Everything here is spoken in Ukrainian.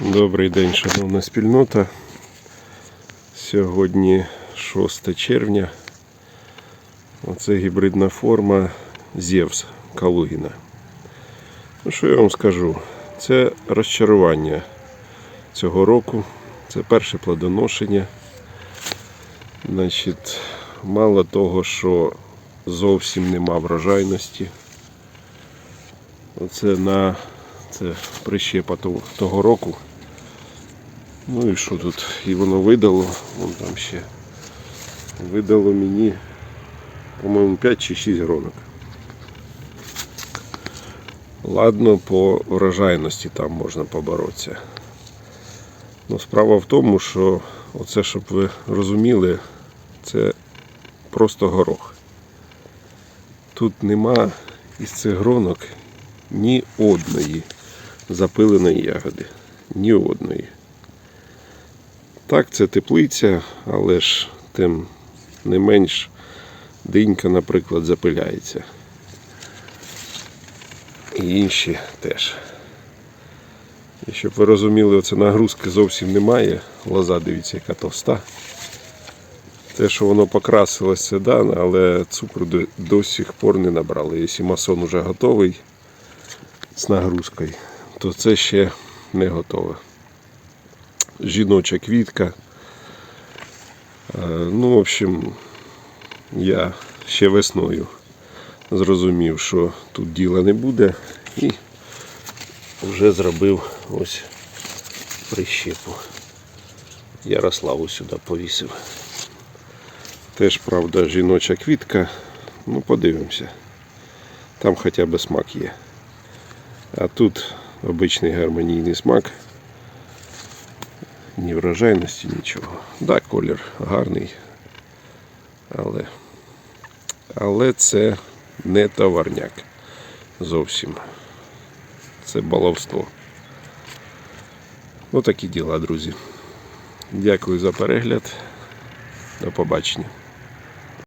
Добрий день, шановна спільнота. Сьогодні 6 червня. Оце гібридна форма Зевс Калугіна. Ну, що я вам скажу? Це розчарування цього року. Це перше плодоношення. Значить, мало того, що зовсім нема врожайності. Оце на це прищепа того, року. Ну і що тут? І воно видало, вон там ще видало мені, по-моєму, 5 чи 6 гронок. Ладно, по врожайності там можна поборотися. Ну, справа в тому, що оце, щоб ви розуміли, це просто горох. Тут нема із цих гронок ні одної запиленої ягоди. Ні одної. Так, це теплиця, але ж тим не менш динька, наприклад, запиляється. І інші теж. І щоб ви розуміли, оце нагрузки зовсім немає. Лоза, дивіться, яка товста. Те, що воно покрасилося, да, але цукру до, до сих пор не набрали. Якщо масон вже готовий з нагрузкою, то це ще не готове. Жіноча квітка. Е, Ну, в общем, я ще весною зрозумів, що тут діла не буде і вже зробив ось прищепу. Ярославу сюди повісив. Теж, правда, жіноча квітка. Ну, подивимося. Там хоча б смак є. А тут обичний гармонійний смак. Ні врожайності, нічого. Да, колір гарний. Але, але це не товарняк. Зовсім. Це баловство. Отакі діла, друзі. Дякую за перегляд. До побачення.